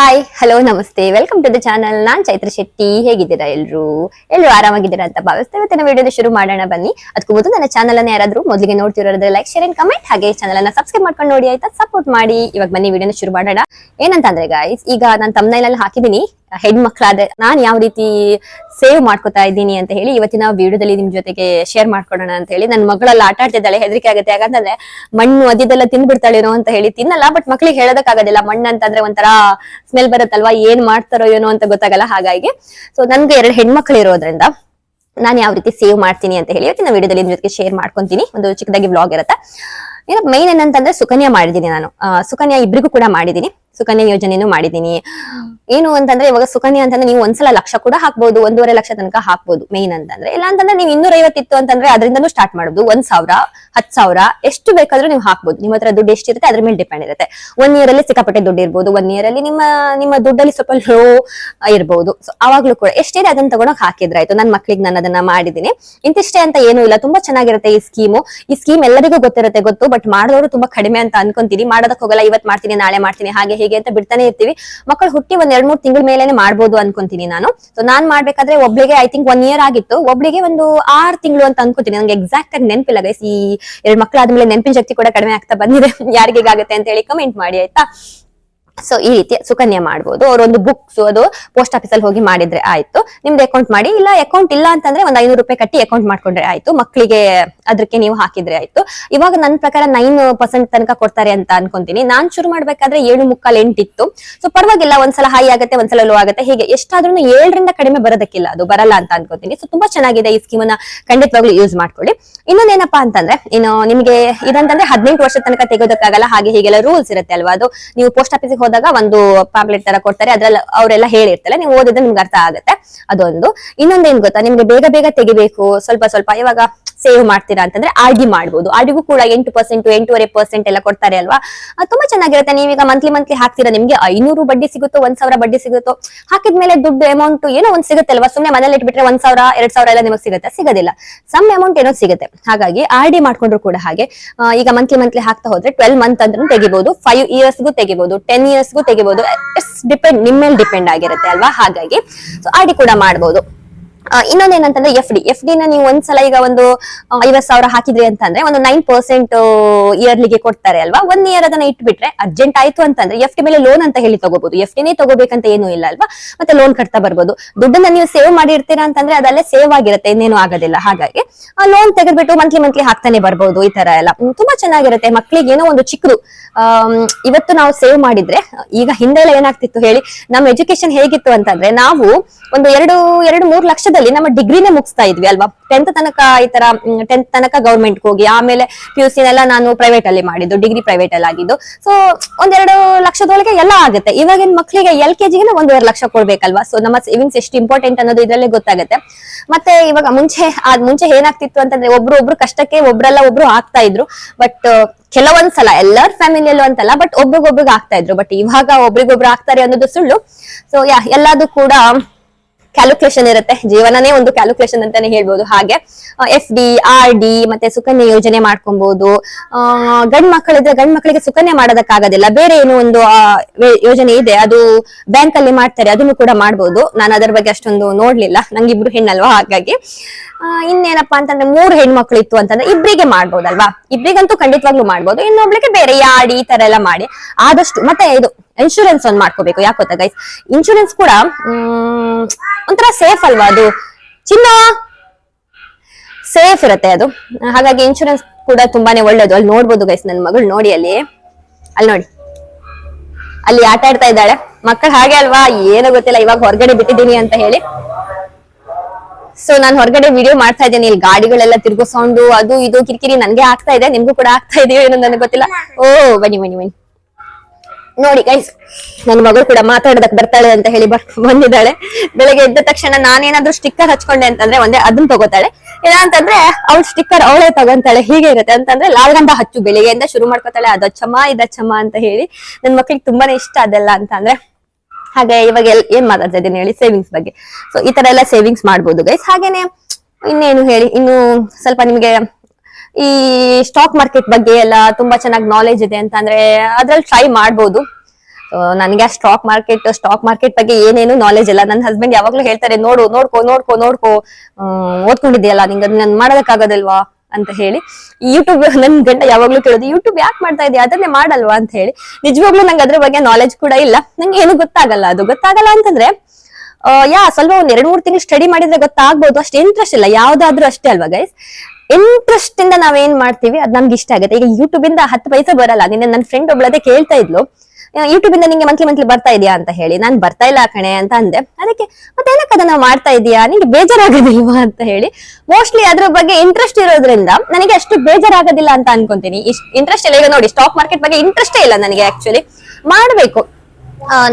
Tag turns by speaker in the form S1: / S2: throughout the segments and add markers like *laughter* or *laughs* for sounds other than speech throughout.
S1: Hi hello ನಮಸ್ತೆ. Welcome to the channel ನಾನ್ ಚೈತ್ರ ಶೆಟ್ಟಿ. ಹೇಗಿದ್ದೀರಾ ಎಲ್ರು? ಎಲ್ರು ಆರಾಮಾಗಿದ್ದೀರಾ ಅಂತ ಭಾವಿಸ್ತೇವೆ ಇವತ್ತಿನ ವಿಡಿಯೋನ ಶುರು ಮಾಡೋಣ ಬನ್ನಿ. ಅದಕ್ಕೂ ಮೊದಲು ನನ್ನ ಚಾನಲ್ ಅನ್ನ ಯಾರಾದ್ರೂ ಮೊದಲಿಗೆ ನೋಡ್ತಿರೋದ್ರೆ ಲೈಕ್ ಶೇರ್ ಅಂಡ್ ಕಮೆಂಟ್ ಹಾಗೆ ಚಾನಲ್ ಅನ್ನ ಸಬ್ಸ್ಕ್ರೈಬ್ ಮಾಡ್ಕೊಂಡು ನೋಡಿ ಆಯ್ತಾ? ಸಪೋರ್ಟ್ ಮಾಡಿ. ಇವಾಗ ಬನ್ನಿ, ವಿಡಿಯೋನ ಶುರು ಮಾಡೋಣ. ಏನಂತಂದ್ರೆ ಗಾಯ್ಸ್ ಈಗ ನಾನು ತಮ್ಮನಲ್ಲಿ ಹಾಕಿದೀನಿ ಹೆಣ್ಮಕ್ಳಾದ್ರೆ ನಾನ್ ಯಾವ ರೀತಿ ಸೇವ್ ಮಾಡ್ಕೊತಾ ಇದ್ದೀನಿ ಅಂತ ಹೇಳಿ ಇವತ್ತಿನ ವಿಡಿಯೋದಲ್ಲಿ ನಿಮ್ ಜೊತೆಗೆ ಶೇರ್ ಮಾಡ್ಕೊಡೋಣ ಅಂತ ಹೇಳಿ. ನನ್ನ ಮಗಳಲ್ಲಿ ಆಟ ಆಡ್ತಿದ್ದಾಳೆ, ಹೆದರಿಕೆ ಆಗುತ್ತೆ. ಯಾಕಂತಂದ್ರೆ ಮಣ್ಣು ಅದಿದೆಲ್ಲ ತಿಂದ್ಬಿಡ್ತಾಳೇನೋ ಅಂತ ಹೇಳಿ ತಿನ್ನಲ್ಲ ಬಟ್ ಮಕ್ಳಿಗೆ ಹೇಳೋದಕ್ಕಾಗೋದಿಲ್ಲ. ಮಣ್ಣು ಅಂತಂದ್ರೆ ಒಂಥರ ಸ್ಮೆಲ್ ಬರುತ್ತಲ್ವಾ, ಏನ್ ಮಾಡ್ತಾರೋ ಏನೋ ಅಂತ ಗೊತ್ತಾಗಲ್ಲ ಹಾಗಾಗಿ. ಸೊ ನನ್ಗೆ ಎರಡು ಹೆಣ್ಮಕ್ಳು ಇರೋದ್ರಿಂದ ನಾನು ಯಾವ ರೀತಿ ಸೇವ್ ಮಾಡ್ತೀನಿ ಅಂತ ಹೇಳಿ ಇವತ್ತಿನ ವಿಡಿಯೋದಲ್ಲಿ ನಿಮ್ ಜೊತೆಗೆ ಶೇರ್ ಮಾಡ್ಕೊಂತೀನಿ. ಒಂದು ಚಿಕ್ಕದಾಗಿ ವ್ಲಾಗ್ ಇರುತ್ತೆ. ಏನೋ ಮೈನ್ ಏನಂತಂದ್ರೆ ಸುಕನ್ಯಾ ಮಾಡಿದೀನಿ ನಾನು. ಸುಕನ್ಯಾ ಇಬ್ರಿಗೂ ಕೂಡ ಮಾಡಿದೀನಿ ಸುಕನ್ಯಾ ಯೋಜನೆನೂ ಮಾಡಿದೀನಿ ಏನು ಅಂತಂದ್ರೆ ಇವಾಗ ಸುಕನ್ಯಾ ಅಂತಂದ್ರೆ ನೀವು ಒಂದ್ಸಲ ಲಕ್ಷ ಕೂಡ ಹಾಕ್ಬಹುದು ಒಂದೂವರೆ ಲಕ್ಷ ತನಕ ಹಾಕ್ಬಹುದು ಮೇನ್ ಅಂತಂದ್ರೆ. ಇಲ್ಲ ಅಂತಂದ್ರೆ ನೀವು ಇನ್ನೂರ ಐವತ್ತಿತ್ತು ಅಂತಂದ್ರೆ ಅದರಿಂದನೂ ಸ್ಟಾರ್ಟ್ ಮಾಡುದು. ಒಂದ್ ಸಾವಿರ ಹತ್ ಸಾವಿರ, ಎಷ್ಟು ಬೇಕಾದ್ರೂ ನೀವು ಹಾಕ್ಬಹುದು ನಿಮ್ಮ ಹತ್ರ ದುಡ್ಡು ಎಷ್ಟಿರುತ್ತೆ, ಅದ್ರ ಮೇಲೆ ಡಿಪೆಂಡ್ ಇರುತ್ತೆ. ಒನ್ ಇಯರ್ ಅಲ್ಲಿ ಸಿಕ್ಕಾಪಟ್ಟೆ ದುಡ್ಡು ಇರ್ಬೋದು. ಒನ್ ಇಯರ್ ಅಲ್ಲಿ ನಿಮ್ಮ ನಿಮ್ಮ ದುಡ್ಡಲ್ಲಿ ಸ್ವಲ್ಪ ಲೋ ಇರ್ಬಹುದು ಸೊ ಅವಾಗ್ಲೂ ಕೂಡ ಎಷ್ಟಿದೆ ಅದನ್ನ ತಗೊಂಡೋಗಿ ಹಾಕಿದ್ರಾಯ್ತು ನನ್ನ ಮಕ್ಳಿಗೆ ನಾನು ಅದನ್ನ ಮಾಡಿದೀನಿ ಇಂತಿಷ್ಟೇ ಅಂತ ಏನೂ ಇಲ್ಲ. ತುಂಬಾ ಚೆನ್ನಾಗಿರುತ್ತೆ ಈ ಸ್ಕೀಮು ಈ ಸ್ಕೀಮ್ ಎಲ್ಲರಿಗೂ ಗೊತ್ತಿರುತ್ತೆ ಗೊತ್ತು ಬಟ್ ಮಾಡೋರು ತುಂಬಾ ಕಡಿಮೆ ಅಂತ ಅನ್ಕೊಂತೀನಿ. ಮಾಡೋದಕ್ಕೆ ಹೋಗಲ್ಲ. ಇವತ್ ಮಾಡ್ತೀನಿ, ನಾಳೆ ಮಾಡ್ತೀನಿ. ಹಾಗೆ ಹೀಗೆ ಅಂತ ಬಿಡ್ತಾನೆ ಇರ್ತೀವಿ. ಮಕ್ಕಳು ಹುಟ್ಟಿ ಒಂದ್ ಎರಡ್ ಮೂರ್ ತಿಂಗಳ ಮೇಲೆನೆ ಮಾಡ್ಬೋದು ಅನ್ಕೊಂತೀನಿ ನಾನು. ಸೊ ನಾನ್ ಮಾಡ್ಬೇಕಾದ್ರೆ ಒಬ್ಳಿಗೆ ಐ ತಿಂಕ್ ಒನ್ ಇಯರ್ ಆಗಿತ್ತು. ಒಬ್ಳಿಗೆ ಒಂದು ಆರ್ ತಿಂಗಳು ಅಂತ ಅನ್ಕೋತೀನಿ. ನಂಗೆ ಎಕ್ಸಾಕ್ಟ್ ಆಗಿ ನೆನಪಿಲ್ಲ ಗೈಸ್ ಈ ಎರಡ್ ಮಕ್ಳು ಆದ್ಮೇಲೆ ನೆನಪಿನ ಶಕ್ತಿ ಕೂಡ ಕಡಿಮೆ ಆಗ್ತಾ ಬಂದಿದೆ. *laughs* ಯಾರಿಗಾಗುತ್ತೆ ಅಂತ ಹೇಳಿ ಕಮೆಂಟ್ ಮಾಡಿ, ಆಯ್ತಾ? ಸೊ ಈ ರೀತಿ ಸುಕನ್ಯಾ ಮಾಡ್ಬೋದು. ಅವರೊಂದು ಬುಕ್ಸ್ ಅದು ಪೋಸ್ಟ್ ಆಫೀಸ್ ಅಲ್ಲಿ ಹೋಗಿ ಮಾಡಿದ್ರೆ ಆಯ್ತು. ನಿಮ್ದು ಅಕೌಂಟ್ ಮಾಡಿ, ಇಲ್ಲ ಅಕೌಂಟ್ ಇಲ್ಲ ಅಂತಂದ್ರೆ ಒಂದ್ ಐನೂರು ರೂಪಾಯಿ ಕಟ್ಟಿ ಅಕೌಂಟ್ ಮಾಡ್ಕೊಂಡ್ರೆ ಆಯ್ತು. ಮಕ್ಕಳಿಗೆ ಅದಕ್ಕೆ ನೀವು ಹಾಕಿದ್ರೆ ಆಯ್ತು. ಇವಾಗ ನನ್ನ ಪ್ರಕಾರ ನೈನ್ ಪರ್ಸೆಂಟ್ ತನಕ ಕೊಡ್ತಾರೆ ಅಂತ ಅನ್ಕೊಂತೀನಿ. ನಾನ್ ಶುರು ಮಾಡ್ಬೇಕಾದ್ರೆ ಏಳು ಮುಕ್ಕಾಲ್ ಎಂಟಿತ್ತು ಸೊ ಪರವಾಗಿಲ್ಲ, ಒಂದ್ಸಲ ಹೈ ಆಗುತ್ತೆ, ಒಂದ್ಸಲ ಲೋ ಆಗುತ್ತೆ. ಹೀಗೆ ಎಷ್ಟಾದ್ರೂ ಏಳರಿಂದ ಕಡಿಮೆ ಬರೋದಕ್ಕಿಲ್ಲ. ಅದು ಬರಲ್ಲ ಅಂತ ಅನ್ಕೋತೀನಿ. ಸೊ ತುಂಬಾ ಚೆನ್ನಾಗಿದೆ ಈ ಸ್ಕೀಮ್ ಅನ್ನ ಖಂಡಿತವಾಗ್ಲೂ ಯೂಸ್ ಮಾಡ್ಕೊಳ್ಳಿ. ಇನ್ನೊಂದೇನಪ್ಪಾ ಅಂತಂದ್ರೆ, ಇನ್ನು ನಿಮಗೆ ಇದಂತಂದ್ರೆ ಹದಿನೆಂಟು ವರ್ಷ ತನಕ ತೆಗೋದಕ್ಕಾಗಲ್ಲ ಹಾಗೆ ಹೀಗೆಲ್ಲ ರೂಲ್ಸ್ ಇರುತ್ತೆ ಅಲ್ವಾ? ಅದು ನೀವು ಪೋಸ್ಟ್ ಆಫೀಸಿಗೆ ಹೋದಾಗ ಒಂದು ಪಾಂಪ್ಲೆಟ್ ತರ ಕೊಡ್ತಾರೆ, ಅದ್ರಲ್ಲಿ ಅವರೆಲ್ಲ ಹೇಳಿರ್ತಾರೆ, ನೀವು ಓದಿದ್ರೆ ನಿಮ್ಗೆ ಅರ್ಥ ಆಗುತ್ತೆ. ಅದೊಂದು. ಇನ್ನೊಂದೇನ್ ಗೊತ್ತಾ? ನಿಮ್ಗೆ ಬೇಗ ಬೇಗ ತೆಗಿಬೇಕು, ಸ್ವಲ್ಪ ಸ್ವಲ್ಪ. ಇವಾಗ ಸೇವ್ ಮಾಡ್ತೀರಾ ಅಂತಂದ್ರೆ ಆರ್ ಡಿ ಆರ್ಡಿಗೂ ಕೂಡ ಎಂಟು ಪರ್ಸೆಂಟ್ ಎಂಟೂವರೆ ಪರ್ಸೆಂಟ್ ಎಲ್ಲ ಕೊಡ್ತಾರೆ ಅಲ್ವಾ? ತುಂಬಾ ಚೆನ್ನಾಗಿರುತ್ತೆ. ನೀವೀಗ ಮಂತ್ಲಿ ಮಂತ್ಲಿ ಹಾಕ್ತೀರಾ, ನಿಮ್ಗೆ ಐನೂರು ಬಡ್ಡಿ ಸಿಗುತ್ತೋ, ಒಂದ್ ಸಾವಿರ ಬಡ್ಡಿ ಸಿಗುತ್ತೋ, ಹಾಕಿದ್ಮೇಲೆ ದುಡ್ಡು ಅಮೌಂಟ್ ಏನೋ ಒಂದ್ ಸಿಗುತ್ತೆ ಅಲ್ವಾ? ಸುಮ್ನೆ ಮನೇಲಿ ಇಟ್ಬಿಟ್ರೆ ಒಂದ್ ಸಾವಿರ, ಎರಡ್ ಸಾವಿರ ಎಲ್ಲ ನಿಮಗೆ ಸಿಗುತ್ತೆ. ಸಿಗೋದಿಲ್ಲ. ಸಮ್ ಅಮೌಂಟ್ ಏನೋ ಸಿಗುತ್ತೆ. ಹಾಗಾಗಿ ಆರ್ ಡಿ ಮಾಡ್ಕೊಂಡ್ರು ಕೂಡ ಹಾಗೆ. ಈಗ ಮಂತ್ಲಿ ಮಂತ್ಲಿ ಹಾಕ್ತಾ ಹೋದ್ರೆ ಟ್ವೆಲ್ ಮಂತ್ ಅಂದ್ರೂ ತೆಗಿಬಹುದು ಫೈವ್ ಇಯರ್ಸ್ಗೂ ತೆಗಿಬಹುದು ಟೆನ್ ಇಯರ್ಸ್ಗೂ ತೆಗಿಬಹುದು ಇಟ್ಸ್ ಡಿಪೆಂಡ್ ನಿಮ್ಮ ಮೇಲೆ ಡಿಪೆಂಡ್ ಆಗಿರುತ್ತೆ ಅಲ್ವಾ? ಹಾಗಾಗಿ ಸೊ ಆರ್ ಕೂಡ ಮಾಡಬಹುದು ಇನ್ನೊಂದೇನಂತಂದ್ರೆ ಎಫ್ ಡಿ ಎಫ್ ಡಿ ನ ನೀವು ಒಂದ್ಸಲ ಈಗ ಒಂದು ಐವತ್ ಸಾವಿರ ಹಾಕಿದ್ರಿ ಅಂತಂದ್ರೆ ಒಂದು ನೈನ್ ಪರ್ಸೆಂಟ್ ಇಯರ್ಲಿಗೆ ಕೊಡ್ತಾರೆ ಅಲ್ವಾ? ಒನ್ ಇಯರ್ ಅದನ್ನ ಇಟ್ಬಿಟ್ರೆ ಅರ್ಜೆಂಟ್ ಆಯ್ತು ಅಂತಂದ್ರೆ ಎಫ್ ಡಿ ಮೇಲೆ ಲೋನ್ ಅಂತ ಹೇಳಿ ತಗೋಬಹುದು ಎಫ್ ಡಿನೇ ತಗೋಬೇಕಂತ ಏನು ಇಲ್ಲ ಅಲ್ವಾ? ಮತ್ತೆ ಲೋನ್ ಕಟ್ತಾ ಬರ್ಬೋದು. ದುಡ್ಡನ್ನ ನೀವು ಸೇವ್ ಮಾಡಿರ್ತೀರಾ ಅಂತಂದ್ರೆ ಅದಲ್ಲೇ ಸೇವ್ ಆಗಿರುತ್ತೆ, ಇನ್ನೇನು ಆಗೋದಿಲ್ಲ. ಹಾಗಾಗಿ, ಆ ಲೋನ್ ತೆಗೆದ್ಬಿಟ್ಟು ಮಂತ್ಲಿ ಮಂತ್ಲಿ ಹಾಕ್ತಾನೆ ಬರ್ಬೋದು ಈ ತರ ಎಲ್ಲ. ತುಂಬಾ ಚೆನ್ನಾಗಿರುತ್ತೆ. ಮಕ್ಕಳಿಗೆ ಏನೋ ಒಂದು ಚಿಕ್ಕದು ಇವತ್ತು ನಾವು ಸೇವ್ ಮಾಡಿದ್ರೆ, ಈಗ ಹಿಂದೆಲ್ಲ ಏನಾಗ್ತಿತ್ತು ಹೇಳಿ? ನಮ್ಮ ಎಜುಕೇಶನ್ ಹೇಗಿತ್ತು ಅಂತಂದ್ರೆ, ನಾವು ಒಂದು ಎರಡು ಎರಡು ಮೂರು ಲಕ್ಷದಲ್ಲಿ ನಮ್ಮ ಡಿಗ್ರಿನೇ ಮುಗಿಸ್ತಾ ಇದ್ವಿ ಅಲ್ವಾ? ಟೆಂತ್ ತನಕ ಈ ತರ ಟೆಂತ್ ತನಕ ಗೌರ್ಮೆಂಟ್ ಹೋಗಿ, ಆಮೇಲೆ ಪಿ ಯು ಸಿನೆಲ್ಲ ನಾನು ಪ್ರೈವೇಟ್ ಅಲ್ಲಿ ಮಾಡಿದ್ದು ಡಿಗ್ರಿ ಪ್ರೈವೇಟ್ ಅಲ್ಲಿ ಆಗಿದ್ದು. ಸೊ ಒಂದೆರಡು ಲಕ್ಷದೊಳಗೆ ಎಲ್ಲ ಆಗುತ್ತೆ. ಇವಾಗಿನ ಮಕ್ಕಳಿಗೆ ಎಲ್ ಕೆ ಜಿಗೆ ಒಂದೆರಡು ಲಕ್ಷ ಕೊಡ್ಬೇಕಲ್ವಾ? ಸೊ ನಮ್ಮ ಸೇವಿಂಗ್ಸ್ ಎಷ್ಟು ಇಂಪಾರ್ಟೆಂಟ್ ಅನ್ನೋದು ಇದ್ರಲ್ಲೇ ಗೊತ್ತಾಗುತ್ತೆ. ಮತ್ತೆ ಇವಾಗ ಮುಂಚೆ ಅದ್ ಮುಂಚೆ ಏನಾಗ್ತಿತ್ತು ಅಂತಂದ್ರೆ ಒಬ್ರು ಒಬ್ರು ಕಷ್ಟಕ್ಕೆ ಒಬ್ರಲ್ಲ ಒಬ್ರು ಆಗ್ತಾ ಇದ್ರು. ಬಟ್ ಕೆಲವೊಂದ್ಸಲ, ಎಲ್ಲರ ಫ್ಯಾಮಿಲಿಯಲ್ಲೂ ಅಂತಲ್ಲ ಬಟ್ ಒಬ್ರಿಗೊಬ್ರಿಗೆ ಆಗ್ತಾ ಇದ್ರು. ಬಟ್ ಇವಾಗ ಒಬ್ರಿಗೊಬ್ರು ಆಗ್ತಾರೆ ಅನ್ನೋದು ಸುಳ್ಳು. ಸೊ ಯಾ ಎಲ್ಲಾದು ಕೂಡ ಕ್ಯಾಲ್ಕುಲೇಷನ್ ಇರುತ್ತೆ. ಜೀವನನೇ ಒಂದು ಕ್ಯಾಲ್ಕುಲೇಷನ್ ಅಂತಾನೆ ಹೇಳ್ಬೋದು. ಹಾಗೆ ಎಫ್ ಡಿ ಆರ್ ಡಿ ಮತ್ತೆ ಸುಕನ್ಯ ಯೋಜನೆ ಮಾಡ್ಕೊಬಹುದು ಗಂಡ್ ಮಕ್ಕಳಿದ್ರೆ ಗಂಡ್ ಮಕ್ಕಳಿಗೆ ಸುಕನ್ಯಾ ಮಾಡೋದಕ್ಕಾಗೋದಿಲ್ಲ. ಬೇರೆ ಏನು ಒಂದು ಆ, ಯೋಜನೆ ಇದೆ. ಅದು ಬ್ಯಾಂಕ್ ಅಲ್ಲಿ ಮಾಡ್ತಾರೆ. ಅದನ್ನು ಕೂಡ ಮಾಡ್ಬೋದು. ನಾನು ಅದರ ಬಗ್ಗೆ ಅಷ್ಟೊಂದು ನೋಡ್ಲಿಲ್ಲ. ನಂಗೆ ಇಬ್ರು ಹೆಣ್ಣಲ್ವಾ? ಹಾಗಾಗಿ ಆ, ಇನ್ನೇನಪ್ಪಾ ಅಂತಂದ್ರೆ ಮೂರು ಹೆಣ್ಮಕ್ಳು ಇತ್ತು ಅಂತಂದ್ರೆ ಇಬ್ರಿಗೆ ಮಾಡ್ಬೋದಲ್ವಾ? ಇಬ್ರಿಗಂತೂ ಖಂಡಿತವಾಗ್ಲೂ ಮಾಡ್ಬೋದು. ಇನ್ನೊಬ್ಳಿಗೆ ಬೇರೆ ಯಾಡಿ ಈ ತರ ಎಲ್ಲ ಮಾಡಿ. ಆದಷ್ಟು ಮತ್ತೆ ಇದು ಇನ್ಶೂರೆನ್ಸ್ ಒಂದ್ ಮಾಡ್ಕೋಬೇಕು. ಯಾಕೆ ಗೊತ್ತಾ ಗೈಸ್ ಇನ್ಶೂರೆನ್ಸ್ ಕೂಡ ಒಂಥರ ಸೇಫ್ ಅಲ್ವಾ ಅದು? ಚಿನ್ನ? ಸೇಫ್ ಇರುತ್ತೆ ಅದು. ಹಾಗಾಗಿ ಇನ್ಶೂರೆನ್ಸ್ ಕೂಡ ತುಂಬಾನೇ ಒಳ್ಳೇದು. ಅಲ್ಲಿ ನೋಡ್ಬೋದು ಗೈಸ್ ನನ್ನ ಮಗಳು. ನೋಡಿ ಅಲ್ಲಿ. ಅಲ್ಲಿ ನೋಡಿ. ಅಲ್ಲಿ ಆಟ ಆಡ್ತಾ ಇದ್ದಾಳೆ. ಮಕ್ಕಳು ಹಾಗೆ ಅಲ್ವಾ? ಏನೋ ಗೊತ್ತಿಲ್ಲ. ಇವಾಗ ಹೊರಗಡೆ ಬಿಟ್ಟಿದ್ದೀನಿ ಅಂತ ಹೇಳಿ. ಸೊ ನಾನು ಹೊರಗಡೆ ವಿಡಿಯೋ ಮಾಡ್ತಾ ಇದ್ದೇನೆ. ಇಲ್ಲಿ ಗಾಡಿಗಳೆಲ್ಲ ತಿರ್ಗೋ ಅದು ಇದು ಕಿರಿಕಿರಿ ನನ್ಗೆ ಆಗ್ತಾ ಇದೆ. ನಿಮ್ಗೂ ಕೂಡ ಆಗ್ತಾ ಇದೆಯೋ ಏನೋ ನನಗೆ ಗೊತ್ತಿಲ್ಲ. ಓ, ಬನ್ನಿ ಬನ್ನಿ ಬನ್ನಿ. ನೋಡಿ ಗೈಸ್ ನನ್ನ ಮಗಳು ಕೂಡ ಮಾತಾಡೋದಕ್ ಬರ್ತಾಳೆ ಅಂತ ಹೇಳಿ ಬಂದಿದ್ದಾಳೆ. ಬೆಳಗ್ಗೆ ಎದ್ದ ತಕ್ಷಣ ನಾನೇನಾದ್ರೂ ಸ್ಟಿಕ್ಕರ್ ಹಚ್ಕೊಂಡೆ ಅಂತಂದ್ರೆ ಒಂದೇ ಅದನ್ನ ತಗೋತಾಳೆ. ಇಲ್ಲ ಅಂತಂದ್ರೆ ಅವಳು ಸ್ಟಿಕ್ಕರ್ ಅವಳೇ ತಗೊಂತಾಳೆ. ಹೀಗೆ ಇರುತ್ತೆ. ಅಂತಂದ್ರೆ ಲಾಲ್ಗಂಧ ಹಚ್ಚು ಬೆಳಿಗ್ಗೆಯಿಂದ ಶುರು ಮಾಡ್ಕೋತಾಳೆ. ಇದ ಚಮ ಅಂತ ಹೇಳಿ ನನ್ ಮಕ್ಳಿಗೆ ತುಂಬಾನೇ ಇಷ್ಟ ಅದೆಲ್ಲ ಅಂತ ಅಂದ್ರೆ ಹಾಗೆ ಇವಾಗ ಎಲ್- ಏನ್ ಮಾತಾಡ್ತಾ ಇದ್ದೀನಿ ಹೇಳಿ? ಸೇವಿಂಗ್ಸ್ ಬಗ್ಗೆ. ಸೊ ಈ ತರ ಎಲ್ಲ ಸೇವಿಂಗ್ಸ್ ಮಾಡ್ಬೋದು ಗೈಸ್ ಹಾಗೇನೆ ಇನ್ನೇನು ಹೇಳಿ? ಇನ್ನು ಸ್ವಲ್ಪ ನಿಮಗೆ ಈ ಸ್ಟಾಕ್ ಮಾರ್ಕೆಟ್ ಬಗ್ಗೆ ಎಲ್ಲ ತುಂಬಾ ಚೆನ್ನಾಗಿ ನಾಲೆಜ್ ಇದೆ ಅಂತ ಅಂದ್ರೆ ಅದ್ರಲ್ಲಿ ಟ್ರೈ ಮಾಡ್ಬೋದು. ನನಗೆ ಆ ಸ್ಟಾಕ್ ಮಾರ್ಕೆಟ್ ಸ್ಟಾಕ್ ಮಾರ್ಕೆಟ್ ಬಗ್ಗೆ ಏನೇನು ನಾಲೆಜ್ ಇಲ್ಲ. ನನ್ನ ಹಸ್ಬೆಂಡ್ ಯಾವಾಗ್ಲೂ ಹೇಳ್ತಾರೆ, ನೋಡು, ನೋಡ್ಕೋ ನೋಡ್ಕೋ ನೋಡ್ಕೋ. ಓದ್ಕೊಂಡಿದ್ಯಲ್ಲ, ನಿಂಗೆ ಅದನ್ನ ಮಾಡೋದಕ್ಕಾಗೋದಿಲ್ವಾ ಅಂತ ಹೇಳಿ. ಯೂಟ್ಯೂಬ್ ನನ್ ಗಂಡ ಯಾವಾಗ್ಲೂ ಕೇಳೋದು ಯೂಟ್ಯೂಬ್ ಯಾಕೆ ಮಾಡ್ತಾ ಇದೆಯಾ? ಅದನ್ನೇ ಮಾಡಲ್ವಾ? ಅಂತ ಹೇಳಿ. ನಿಜವಾಗ್ಲೂ ನಂಗೆ ಅದ್ರ ಬಗ್ಗೆ ನಾಲೆಜ್ ಕೂಡ ಇಲ್ಲ. ನಂಗೆ ಏನು ಗೊತ್ತಾಗಲ್ಲ. ಅದು ಗೊತ್ತಾಗಲ್ಲ ಅಂತಂದ್ರೆ ಯಾ, ಸ್ವಲ್ಪ ಒಂದ್ ಎರಡ್ ಮೂರ್ ತಿಂಗಳು ಸ್ಟಡಿ ಮಾಡಿದ್ರೆ ಗೊತ್ತಾಗ್ಬೋದು. ಅಷ್ಟು ಇಂಟ್ರೆಸ್ಟ್ ಇಲ್ಲ. ಯಾವ್ದಾದ್ರೂ ಅಷ್ಟೇ ಅಲ್ವಾ ಗೈಸ್ ಇಂಟ್ರೆಸ್ಟ್ ಇಂದ ನಾವೇನ್ ಮಾಡ್ತೀವಿ? ಅದ್ ನಮ್ಗೆ ಇಷ್ಟ ಆಗುತ್ತೆ. ಈಗ ಯೂಟ್ಯೂಬ್ ಇಂದ ಹತ್ತು ಪೈಸೆ ಬರಲ್ಲ. ನಿನ್ನೆ ನನ್ನ ಫ್ರೆಂಡ್ ಒಬ್ಳದೇ ಕೇಳ್ತಾ ಇದ್ಲು. ಯೂಟ್ಯೂಬ್ ಇಂದ ನಿಂಗೆ ಮಂತ್ಲಿ ಮಂತ್ಲಿ ಬರ್ತಾ ಇದೆಯಾ ಅಂತ ಹೇಳಿ. ನಾನ್ ಬರ್ತಾ ಇಲ್ಲ ಕಣೆ ಅಂತ ಅಂದೆ. ಅದಕ್ಕೆ, ಮತ್ತೆ ಏನಕ್ಕೆ ಅದನ್ನ ಮಾಡ್ತಾ ಇದೀಯಾ? ನಿಂಗೆ ಬೇಜಾರಾಗೋದಿಲ್ವಾ ಅಂತ ಹೇಳಿ. ಮೋಸ್ಟ್ಲಿ ಅದ್ರ ಬಗ್ಗೆ ಇಂಟ್ರೆಸ್ಟ್ ಇರೋದ್ರಿಂದ ನನಗೆ ಅಷ್ಟು ಬೇಜಾರಾಗೋದಿಲ್ಲ ಅಂತ ಅನ್ಕೊಂತೀನಿ. ಇಂಟ್ರೆಸ್ಟ್ ಇಲ್ಲ. ಈಗ ನೋಡಿ ಸ್ಟಾಕ್ ಮಾರ್ಕೆಟ್ ಬಗ್ಗೆ ಇಂಟ್ರೆಸ್ಟೇ ಇಲ್ಲ ನನಗೆ ಆಕ್ಚುಲಿ ಮಾಡ್ಬೇಕು.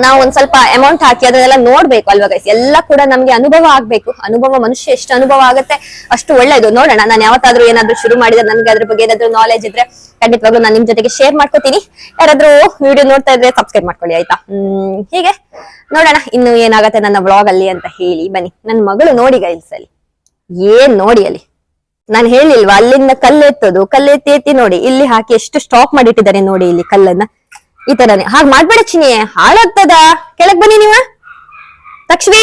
S1: ನಾವು ಒಂದ್ ಸ್ವಲ್ಪ ಅಮೌಂಟ್ ಹಾಕಿ ಅದನ್ನೆಲ್ಲ ನೋಡ್ಬೇಕು ಅಲ್ವಾ ಗೈಸ್ ಎಲ್ಲ ಕೂಡ ನಮ್ಗೆ ಅನುಭವ ಆಗ್ಬೇಕು. ಅನುಭವ ಮನುಷ್ಯ ಎಷ್ಟು ಅನುಭವ ಆಗುತ್ತೆ ಅಷ್ಟು ಒಳ್ಳೇದು. ನೋಡೋಣ, ನಾನು ಯಾವತ್ತಾದ್ರೂ ಏನಾದ್ರೂ ಶುರು ಮಾಡಿದ್ರೆ ನನ್ಗೆ ಅದ್ರ ಬಗ್ಗೆ ಏನಾದ್ರು ನಾಲೆಜ್ ಇದ್ರೆ ಖಂಡಿತವಾಗ್ಲೂ ನಾನು ನಿಮ್ ಜೊತೆಗೆ ಶೇರ್ ಮಾಡ್ಕೋತೀನಿ. ಯಾರಾದ್ರೂ ವಿಡಿಯೋ ನೋಡ್ತಾ ಇದ್ರೆ ಸಬ್ಸ್ಕ್ರೈಬ್ ಮಾಡ್ಕೊಳ್ಳಿ, ಆಯ್ತಾ? ಹೀಗೆ ನೋಡೋಣ ಇನ್ನು ಏನಾಗತ್ತೆ ನನ್ನ ಬ್ಲಾಗ್ ಅಲ್ಲಿ ಅಂತ ಹೇಳಿ. ಬನ್ನಿ ನನ್ನ ಮಗಳು ನೋಡಿ ಗೈಸ್ ಅಲ್ಲಿ. ಏನ್ ನೋಡಿ ಅಲ್ಲಿ? ನಾನು ಹೇಳಿಲ್ವಾ, ಅಲ್ಲಿಂದ ಕಲ್ಲೆತ್ತೋದು, ಕಲ್ಲೆತ್ತಿ ಎತ್ತಿ ನೋಡಿ. ಇಲ್ಲಿ ಹಾಕಿ ಎಷ್ಟು ಸ್ಟಾಕ್ ಮಾಡಿಟ್ಟಿದ್ದಾರೆ ನೋಡಿ ಇಲ್ಲಿ ಕಲ್ಲನ್ನ. ಈ ತರನೇ. ಹಾಗೆ ಮಾಡ್ಬೇಡ ಚಿನಿ ಹಾಳಾಗ್ತದ. ಕೆಳಗ್ ಬನ್ನಿ ನೀವ. ಲಕ್ಷ್ಮಿ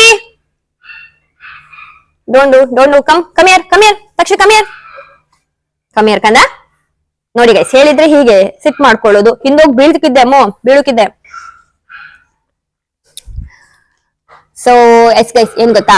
S1: ಡೋಂಡು ಡೋಂಡು come come here come here Lakshmi come here come here ಕಂದ. ನೋಡಿ ಗೈಸ್ ಹೇಳಿದ್ರೆ ಹೀಗೆ ಸಿಟ್ ಮಾಡ್ಕೊಳ್ಳೋದು. ಹಿಂದೋಗಿ ಅಮ್ಮ ಬೀಳುಕಿದ್ದೆ ಸೊ ಎಸ್ ಗೈಸ್ ಏನ್ ಗೊತ್ತಾ?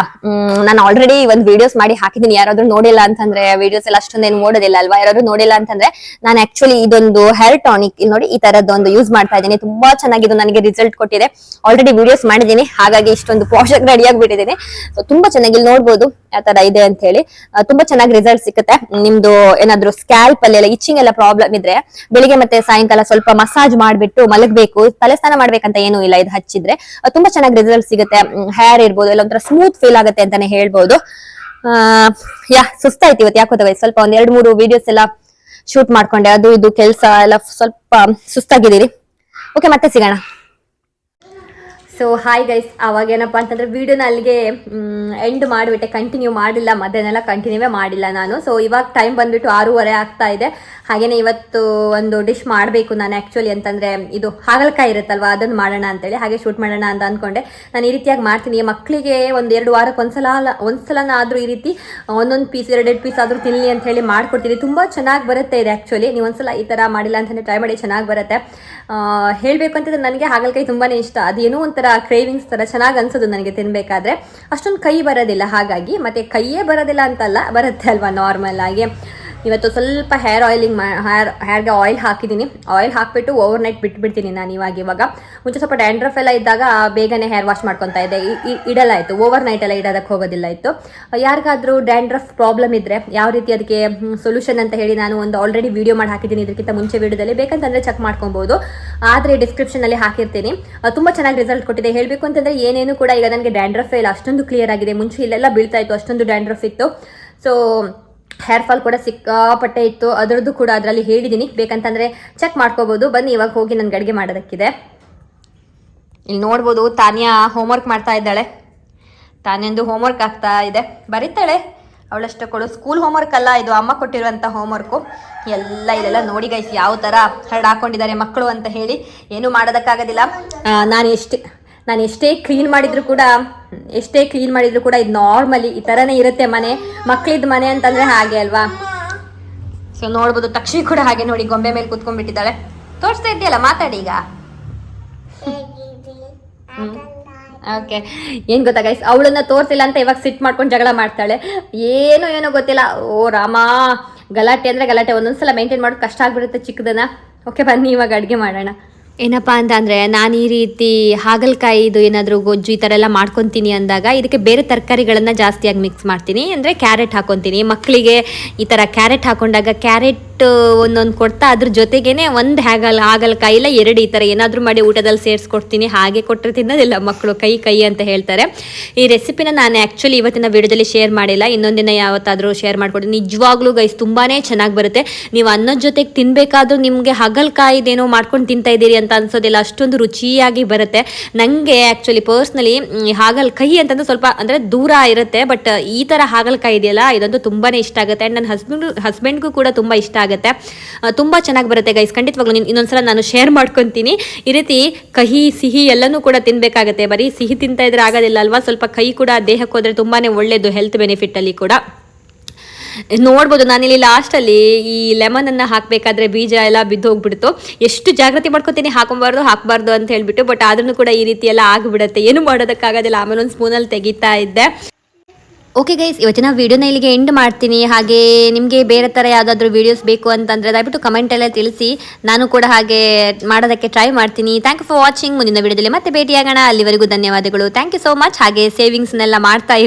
S1: ನಾನು ಆಲ್ರೆಡಿ ಒಂದ್ ವಿಡಿಯೋಸ್ ಮಾಡಿ ಹಾಕಿದೀನಿ ಯಾರಾದ್ರೂ ನೋಡಿಲ್ಲ ಅಂತಂದ್ರೆ ವಿಡಿಯೋಸ್ ಎಲ್ಲ ಅಷ್ಟೊಂದೇನು ನೋಡೋದಿಲ್ಲ ಅಲ್ವಾ? ಯಾರಾದ್ರೂ ನೋಡಿಲ್ಲ ಅಂತಂದ್ರೆ ನಾನು ಆಕ್ಚುಲಿ ಇದೊಂದು ಹೇರ್ ಟಾನಿಕ್ ನೋಡಿ, ಈ ತರದೊಂದು ಯೂಸ್ ಮಾಡ್ತಾ ಇದ್ದೀನಿ. ತುಂಬಾ ಚೆನ್ನಾಗಿದ್ದು, ನನಗೆ ರಿಸಲ್ಟ್ ಕೊಟ್ಟಿದೆ. ಆಲ್ರೆಡಿ ವಿಡಿಯೋಸ್ ಮಾಡಿದ್ದೀನಿ. ಹಾಗಾಗಿ ಇಷ್ಟೊಂದು ಪೋಷಕ್ ರೆಡಿ ಆಗಿಬಿಟ್ಟಿದ್ದೀನಿ. ಸೊ ತುಂಬಾ ಚೆನ್ನಾಗಿ ನೋಡ್ಬೋದು. ತರ ಇದೆ ಅಂತ ಹೇಳಿ ತುಂಬಾ ಚೆನ್ನಾಗಿ ರಿಸಲ್ಟ್ ಸಿಗುತ್ತೆ ನಿಮ್ದು ಏನಾದ್ರು ಸ್ಕ್ಯಾಲ್ಪ್ ಅಲ್ಲೆಲ್ಲ ಇಚ್ಚಿಂಗ್ ಎಲ್ಲ ಪ್ರಾಬ್ಲಮ್ ಇದ್ರೆ, ಬೆಳಿಗ್ಗೆ ಮತ್ತೆ ಸಾಯಂಕಾಲ ಸ್ವಲ್ಪ ಮಸಾಜ್ ಮಾಡ್ಬಿಟ್ಟು ಮಲಗಬೇಕು ತಲೆ ಸ್ನಾನ ಮಾಡ್ಬೇಕಂತ ಏನೂ ಇಲ್ಲ ಇದು ಹಚ್ಚಿದ್ರೆ ತುಂಬಾ ಚೆನ್ನಾಗಿ ರಿಸಲ್ಟ್ ಸಿಗುತ್ತೆ. ಹೇರ್ ಇರ್ಬೋದು ಎಲ್ಲ ಒಂಥರ ಸ್ಮೂತ್ ಫೀಲ್ ಆಗುತ್ತೆ ಅಂತಾನೆ ಹೇಳ್ಬೋದು. ಯಾ ಸುಸ್ತಾಯ್ತು ಇವತ್ತು, ಯಾಕೆ ಗೊತ್ತಾಗಲ್ಲ ಸ್ವಲ್ಪ ಒಂದ್ ಎರಡ್ ಮೂರು ವಿಡಿಯೋಸ್ ಎಲ್ಲ ಶೂಟ್ ಮಾಡ್ಕೊಂಡೆ, ಅದು ಇದು, ಕೆಲಸ ಎಲ್ಲ ಸ್ವಲ್ಪ ಸುಸ್ತಾಗಿದ್ದೀರಿ. ಓಕೆ ಮತ್ತೆ ಸಿಗೋಣ. ಸೊ ಹಾಯ್ ಗೈಸ್ ಅವಾಗ ಏನಪ್ಪಾ ಅಂತಂದ್ರೆ ವಿಡಿಯೋನ ಅಲ್ಲಿಗೆ ಎಂಡ್ ಮಾಡಿಬಿಟ್ಟೆ. ಕಂಟಿನ್ಯೂ ಮಾಡಿಲ್ಲ ಮಧ್ಯಾಹ್ನ ಕಂಟಿನ್ಯೂವೇ ಮಾಡಿಲ್ಲ ನಾನು. ಸೊ ಇವಾಗ ಟೈಮ್ ಬಂದ್ಬಿಟ್ಟು ಆರೂವರೆ ಆಗ್ತಾ ಇದೆ. ಹಾಗೇನೆ ಇವತ್ತು ಒಂದು ಡಿಶ್ ಮಾಡಬೇಕು ನಾನು ಆ್ಯಕ್ಚುಲಿ ಅಂತಂದ್ರೆ, ಇದು ಹಾಗಲಕಾಯಿ ಇರುತ್ತಲ್ವಾ ಅದನ್ನು ಮಾಡೋಣ ಅಂತೇಳಿ. ಹಾಗೆ ಶೂಟ್ ಮಾಡೋಣ ಅಂತ ಅಂದ್ಕೊಂಡೆ ನಾನು ಈ ರೀತಿಯಾಗಿ ಮಾಡ್ತೀನಿ. ಮಕ್ಕಳಿಗೆ ಒಂದು ಎರಡು ವಾರಕ್ಕೆ ಒಂದ್ಸಲ ಒಂದ್ಸಲನಾದ್ರೂ ಈ ರೀತಿ, ಒಂದೊಂದು ಪೀಸ್ ಎರಡೆರಡು ಪೀಸ್ ಆದ್ರೂ ತಿನ್ನಲಿ ಅಂತ ಹೇಳಿ ಮಾಡ್ಕೊಡ್ತೀನಿ. ತುಂಬ ಚೆನ್ನಾಗಿ ಬರುತ್ತೆ ಇದು ಆ್ಯಕ್ಚುಲಿ ನೀವು ಒಂದ್ಸಲ ಈ ಥರ ಮಾಡಿಲ್ಲ ಅಂತಲೇ ಟ್ರೈ ಮಾಡಿ ಚೆನ್ನಾಗಿ ಬರುತ್ತೆ. ಹೇಳಬೇಕು ಅಂತಂದ್ರೆ ನನಗೆ ಹಾಗಲಕಾಯಿ ತುಂಬಾನೇ ಇಷ್ಟ. ಅದೇನೋ ಒಂಥರ ಕ್ರೇವಿಂಗ್ಸ್ ಥರ ಚೆನ್ನಾಗಿ ಅನ್ಸೋದು ನನಗೆ ತಿನ್ನಬೇಕಾದ್ರೆ ಅಷ್ಟೊಂದು ಕೈ ಬರೋದಿಲ್ಲ, ಹಾಗಾಗಿ. ಮತ್ತೆ ಕೈಯೇ ಬರೋದಿಲ್ಲ ಅಂತಲ್ಲ, ಬರುತ್ತೆ ಅಲ್ವಾ ನಾರ್ಮಲ್ ಆಗಿ. ಇವತ್ತು ಸ್ವಲ್ಪ ಹೇರ್ ಆಯಿಲಿಂಗ್ ಹೇರ್ ಹೇರ್ಗೆ ಆಯಿಲ್ ಹಾಕಿದ್ದೀನಿ. ಆಯಿಲ್ ಹಾಕಿಬಿಟ್ಟು ಓವರ್ ನೈಟ್ ಬಿಟ್ಬಿಡ್ತೀನಿ ನಾನು ಇವಾಗ ಇವಾಗ. ಮುಂಚೆ ಸ್ವಲ್ಪ ಡ್ಯಾಂಡ್ರಫ್ ಎಲ್ಲ ಇದ್ದಾಗ ಬೇಗನೆ ಹೇರ್ ವಾಶ್ ಮಾಡ್ಕೊತಾ ಇದ್ದೆ. ಇ- ಇ- ಇಡಲ್ಲ ಇತ್ತು ಓವರ್ ನೈಟ್ ಎಲ್ಲ ಇಡೋದಕ್ಕೆ ಹೋಗೋದಿಲ್ಲ ಇತ್ತು ಯಾರಿಗಾದರೂ ಡ್ಯಾಂಡ್ರಫ್ ಪ್ರಾಬ್ಲಮ್ ಇದ್ದರೆ ಯಾವ ರೀತಿ ಅದಕ್ಕೆ ಸೊಲ್ಯೂಷನ್ ಅಂತ ಹೇಳಿ ನಾನು ಒಂದು ಆಲ್ರೆಡಿ ವಿಡಿಯೋ ಮಾಡಿ ಹಾಕಿದ್ದೀನಿ ಇದಕ್ಕಿಂತ ಮುಂಚೆ ವಿಡಿಯೋದಲ್ಲಿ ಬೇಕಂತಂದರೆ ಚೆಕ್ ಮಾಡ್ಕೊಬೋದು. ಆದರೆ ಡಿಸ್ಕ್ರಿಪ್ಷನಲ್ಲಿ ಹಾಕಿರ್ತೀನಿ. ತುಂಬಾ ಚೆನ್ನಾಗಿ ರಿಸಲ್ಟ್ ಕೊಟ್ಟಿದೆ. ಹೇಳಬೇಕು ಅಂತಂದರೆ ಏನೇನು ಕೂಡ ಈಗ ನನಗೆ ಡ್ಯಾಂಡ್ರಫ್ ಇಲ್ಲ. ಅಷ್ಟೊಂದು ಕ್ಲಿಯರ್ ಆಗಿದೆ. ಮುಂಚೆ ಇಲ್ಲೆಲ್ಲ ಬೀಳ್ತಾ ಇತ್ತು. ಅಷ್ಟೊಂದು ಡ್ಯಾಂಡ್ರಫ್ ಇತ್ತು. ಸೊ ಹೇರ್ ಫಾಲ್ ಕೂಡ ಸಿಕ್ಕಾಪಟ್ಟೆ ಇತ್ತು. ಅದರದ್ದು ಕೂಡ ಅದರಲ್ಲಿ ಹೇಳಿದ್ದೀನಿ ಬೇಕಂತಂದ್ರೆ ಚೆಕ್ ಮಾಡ್ಕೋಬೋದು. ಬನ್ನಿ, ಇವಾಗ ಹೋಗಿ ನನ್ಗೆ ಅಡುಗೆ ಮಾಡೋದಕ್ಕಿದೆ. ಇಲ್ಲಿ ನೋಡ್ಬೋದು ಹೋಮ್ ಹೋಮ್ವರ್ಕ್ ಮಾಡ್ತಾ ಇದ್ದಾಳೆ. ತಾನ್ಯಂದು ಹೋಮ್ವರ್ಕ್ ಆಗ್ತಾ ಇದೆ. ಬರೀತಾಳೆ. ಅವಳಷ್ಟು ಕೊಡು. ಸ್ಕೂಲ್ ಹೋಮ್ವರ್ಕ್ ಅಲ್ಲ, ಇದು ಅಮ್ಮ ಕೊಟ್ಟಿರುವಂಥ ಹೋಮ್ವರ್ಕು ಎಲ್ಲ ಇದೆಲ್ಲ ನೋಡಿ ಗೈಸ್ ಯಾವ ಥರ ಹರಡಾಕೊಂಡಿದ್ದಾರೆ ಮಕ್ಕಳು ಅಂತ ಹೇಳಿ. ಏನೂ ಮಾಡೋದಕ್ಕಾಗೋದಿಲ್ಲ. ನಾನು ಎಷ್ಟೇ ನಾನು ಎಷ್ಟೇ ಕ್ಲೀನ್ ಮಾಡಿದ್ರು ಕೂಡ, ಎಷ್ಟೇ ಕ್ಲೀನ್ ಮಾಡಿದ್ರು ಕೂಡ ಇದು ನಾರ್ಮಲಿ ಈ ಥರನೇ ಇರುತ್ತೆ ಮನೆ ಮಕ್ಕಳಿದ್ದು ಮನೆ ಅಂತಂದ್ರೆ ಹಾಗೆ ಅಲ್ವಾ? ಸೊ ನೋಡ್ಬೋದು ತಕ್ಷಣ ಕೂಡ ಹಾಗೆ ನೋಡಿ ಗೊಂಬೆ ಮೇಲೆ ಕೂತ್ಕೊಂಡ್ಬಿಟ್ಟಿದ್ದಾಳೆ. ತೋರಿಸ್ತಾ ಇದ್ದೀಯಲ್ಲ, ಮಾತಾಡಿ ಈಗ. ಓಕೆ ಏನ್ ಗೊತ್ತಾ ಗೈಸ್ ಅವಳನ್ನ ತೋರ್ಸಿಲ್ಲ ಅಂತ ಇವಾಗ ಸಿಟ್ ಮಾಡ್ಕೊಂಡು ಜಗಳ ಮಾಡ್ತಾಳೆ. ಏನು ಏನೋ ಗೊತ್ತಿಲ್ಲ. ಓ, ರಾಮ, ಗಲಾಟೆ ಅಂದ್ರೆ ಗಲಾಟೆ. ಒಂದೊಂದ್ಸಲ ಮೇಂಟೈನ್ ಮಾಡೋದು ಕಷ್ಟ ಆಗ್ಬಿಡುತ್ತೆ ಚಿಕ್ಕದನ್ನ. ಓಕೆ ಬನ್ನಿ, ಇವಾಗ ಅಡುಗೆ ಮಾಡೋಣ. ಏನಪ್ಪಾ ಅಂತ ಅಂದರೆ, ನಾನು ಈ ರೀತಿ ಹಾಗಲಕಾಯಿದು ಏನಾದರೂ ಗೊಜ್ಜು ಈ ಥರ ಎಲ್ಲ ಮಾಡ್ಕೊತೀನಿ ಅಂದಾಗ ಇದಕ್ಕೆ ಬೇರೆ ತರಕಾರಿಗಳನ್ನು ಜಾಸ್ತಿಯಾಗಿ ಮಿಕ್ಸ್ ಮಾಡ್ತೀನಿ. ಅಂದರೆ ಕ್ಯಾರೆಟ್ ಹಾಕೊತೀನಿ. ಮಕ್ಕಳಿಗೆ ಈ ಥರ ಕ್ಯಾರೆಟ್ ಹಾಕೊಂಡಾಗ ಕ್ಯಾರೆಟ್ ಒಂದೊಂದು ಕೊಡ್ತಾ ಅದ್ರ ಜೊತೆಗೇನೆ ಒಂದು ಹಾಗಲ್, ಹಾಗಲಕಾಯಿ ಇಲ್ಲ, ಎರಡು ಈ ಥರ ಏನಾದರೂ ಮಾಡಿ ಊಟದಲ್ಲಿ ಸೇರಿಸ್ಕೊಡ್ತೀನಿ. ಹಾಗೆ ಕೊಟ್ಟರೆ ತಿನ್ನೋದಿಲ್ಲ ಮಕ್ಕಳು ಕೈ ಕೈ ಅಂತ ಹೇಳ್ತಾರೆ. ಈ ರೆಸಿಪಿನ ನಾನು ಆ್ಯಕ್ಚುಲಿ ಇವತ್ತಿನ ವಿಡಿಯೋದಲ್ಲಿ ಶೇರ್ ಮಾಡಿಲ್ಲ. ಇನ್ನೊಂದಿನ ಯಾವತ್ತಾದರೂ ಶೇರ್ ಮಾಡ್ಕೊಡ್ತೀನಿ ನಿಜವಾಗ್ಲೂ ಗೈಸ್ ತುಂಬಾ ಚೆನ್ನಾಗಿ ಬರುತ್ತೆ. ನೀವು ಅನ್ನದ ಜೊತೆಗೆ ತಿನ್ನಬೇಕಾದ್ರೂ ನಿಮಗೆ ಹಾಗಲಕಾಯಿದೇನೋ ಮಾಡ್ಕೊಂಡು ತಿಂತಾ ಇದ್ದೀರಿ
S2: ಅಂತ ಅನ್ಸೋದಿಲ್ಲ. ಅಷ್ಟೊಂದು ರುಚಿಯಾಗಿ ಬರುತ್ತೆ. ನನಗೆ ಆ್ಯಕ್ಚುಲಿ ಪರ್ಸ್ನಲಿ ಹಾಗಲಕಾಯಿ ಅಂತಂದ್ರೆ ಸ್ವಲ್ಪ ಅಂದರೆ ದೂರ ಇರುತ್ತೆ. ಬಟ್ ಈ ಥರ ಹಾಗಲಕಾಯಿ ಇದೆಯಲ್ಲ, ಇದಂತೂ ತುಂಬಾ ಇಷ್ಟ ಆಗುತ್ತೆ. ಆ್ಯಂಡ್ ನನ್ನ ಹಸ್ಬೆಂಡ್ ಹಸ್ಬೆಂಡ್ಗೂ ಕೂಡ ತುಂಬ ಇಷ್ಟ ಆಗುತ್ತೆ. ತುಂಬ ಚೆನ್ನಾಗಿ ಬರುತ್ತೆ ಗೈಸ್ ಖಂಡಿತವಾಗ್ಲೂ ನಿನ್- ಇನ್ನೊಂದ್ಸಲ ನಾನು ಶೇರ್ ಮಾಡ್ಕೊತೀನಿ. ಈ ರೀತಿ ಕಹಿ, ಸಿಹಿ ಎಲ್ಲನೂ ಕೂಡ ತಿನ್ನಬೇಕಾಗತ್ತೆ ಬರೀ ಸಿಹಿ ತಿಂತ ಇದ್ರೆ ಆಗೋದಿಲ್ಲ ಅಲ್ವಾ? ಸ್ವಲ್ಪ ಕಹಿ ಕೂಡ ದೇಹಕ್ಕೆ ಹೋದರೆ ತುಂಬಾ ಒಳ್ಳೆಯದು ಹೆಲ್ತ್ ಬೆನಿಫಿಟ್ಟಲ್ಲಿ ಕೂಡ. ನೋಡ್ಬೋದು, ನಾನಿಲ್ಲಿ ಲಾಸ್ಟಲ್ಲಿ ಈ ಲೆಮನನ್ನು ಹಾಕಬೇಕಾದ್ರೆ ಬೀಜ ಎಲ್ಲ ಬಿದ್ದು ಹೋಗ್ಬಿಡ್ತು ಎಷ್ಟು ಜಾಗ್ರತೆ ಮಾಡ್ಕೊತೀನಿ, ಹಾಕೊಬಾರ್ದು, ಹಾಕಬಾರ್ದು ಅಂತ ಹೇಳ್ಬಿಟ್ಟು ಬಟ್ ಆದ್ರೂ ಕೂಡ ಈ ರೀತಿ ಎಲ್ಲ ಆಗಿಬಿಡುತ್ತೆ. ಏನು ಮಾಡೋದಕ್ಕಾಗೋದಿಲ್ಲ, ಆಮೇಲೆ ಒಂದು ಸ್ಪೂನಲ್ಲಿ ತೆಗಿತಾ ಇದ್ದೆ. ಓಕೆ ಗೈಸ್ ಇವತ್ತಿನ ವೀಡಿಯೋನ ಇಲ್ಲಿಗೆ ಎಂಡ್ ಮಾಡ್ತೀನಿ. ಹಾಗೆ ನಿಮಗೆ ಬೇರೆ ಥರ ಯಾವುದಾದ್ರೂ ವೀಡಿಯೋಸ್ ಬೇಕು ಅಂತಂದರೆ ದಯವಿಟ್ಟು ಕಮೆಂಟೆಲ್ಲ ತಿಳಿಸಿ. ನಾನು ಕೂಡ ಹಾಗೆ ಮಾಡೋದಕ್ಕೆ ಟ್ರೈ ಮಾಡ್ತೀನಿ. ಥ್ಯಾಂಕ್ ಯು ಫಾರ್ ವಾಚಿಂಗ್ ಮುಂದಿನ ವಿಡಿಯೋದಲ್ಲಿ ಮತ್ತೆ ಭೇಟಿಯಾಗೋಣ. ಅಲ್ಲಿವರೆಗೂ ಧನ್ಯವಾದಗಳು. ಥ್ಯಾಂಕ್ ಯು ಸೋ ಮಚ್ ಹಾಗೆ ಸೇವಿಂಗ್ಸ್ನೆಲ್ಲ ಮಾಡ್ತಾ ಇರಿ.